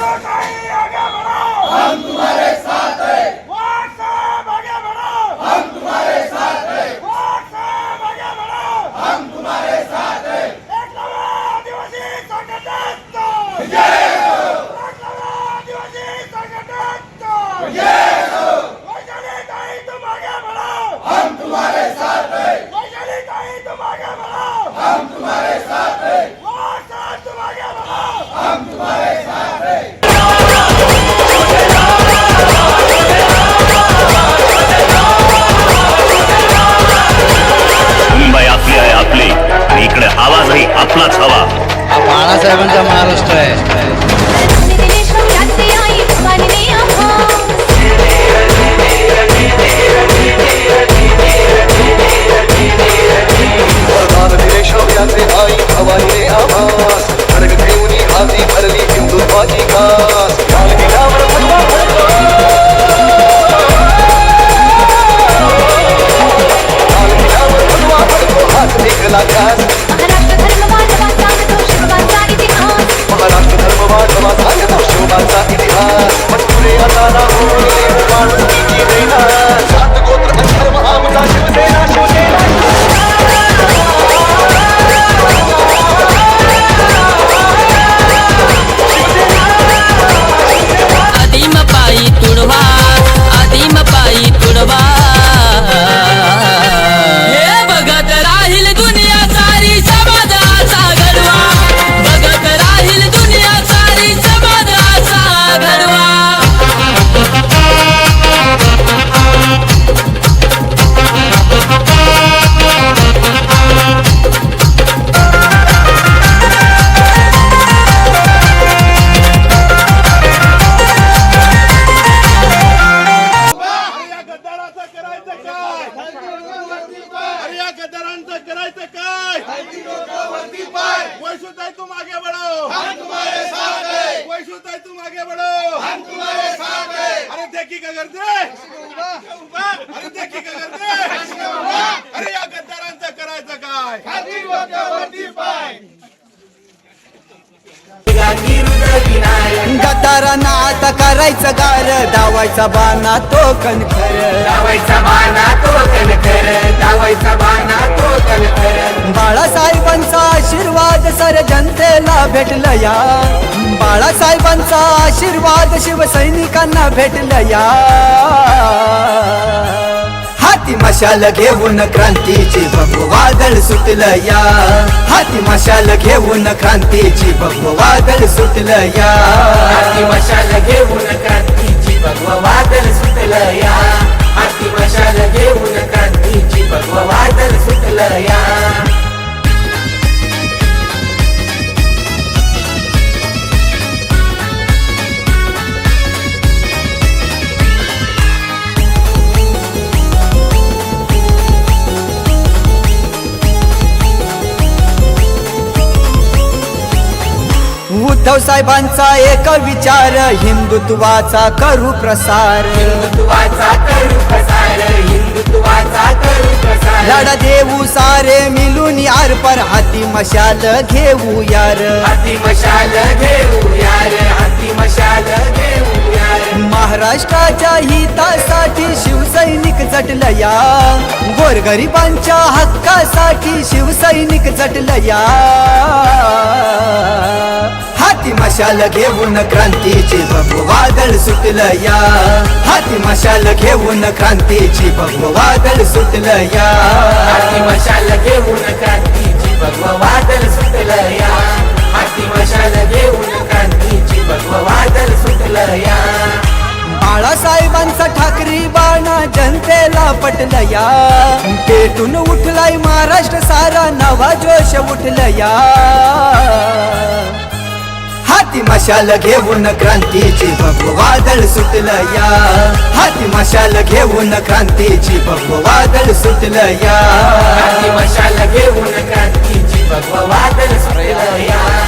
लोकशाही आगे बढ़ो या गद्दारांचं करायचं काय? वैशुताई तुम आगे बढ़ो हम तुम्हारे साथ हैं. वैशुताई तुम आगे बढ़ो हम तुम्हारे साथ हैं. अरे देखी का करते अरे देखी का करते अरे या गद्दारांचं करायचं काय? गद्दारांना आता करायचं गार डावायचा बाना तो कणखर. दावायचा बाणा तो कणखर. दावायचा बाणा तो बाळासाहेबांचा आशीर्वाद सर जनतेला भेटलं या. बाळासाहेबांचा आशीर्वाद शिवसैनिकांना भेटलं या. हाती मशाल घेऊन क्रांतीची भगव वादळ सुटलं या. हाती मशाल घेऊन क्रांतीची भगव वादळ सुटलं या. हाती मशाल घेऊन क्रांतीची उद्धव साहेबांचा एक विचार हिंदुत्वाचा करू प्रसार. हिंदुत्वाचा करू प्रसार हिंदुत्वाचा करू प्रसार. लढा देऊ सारे मिळून यार पर हाती मशाल घेऊ यार. हाती मशाल घेऊ यार हाती मशाल घेऊ यार. महाराष्ट्राच्या हितासाठी शिवसैनिक झटलं या. गोरगरिबांच्या हक्कासाठी शिवसैनिक झटलं या. हाती मशाल घेऊन क्रांतीची भगव वादळ सुटलं या. हाती मशाल घेऊन क्रांतीची भगव वादळ सुटलं या. हाती मशाल घेऊन क्रांतीची भगव वादळ सुटलं या. हाती मशाल घेऊन क्रांतीची भगव वादळ सुटलं या. बाळासाहेबांचा ठाकरी बाणा जनतेला पटलं या. पेटून उठलाय महाराष्ट्र सारा नवा जोश उठलं या. हाती मशाल घेऊन क्रांतीची भगव वादळ सुटलं या. हाती मशाल घेऊन क्रांतीची भगव वादळ सुटलं या. हाती मशाल घेऊन क्रांतीची भगव वादळ सुटलं वादळ सुटलं या.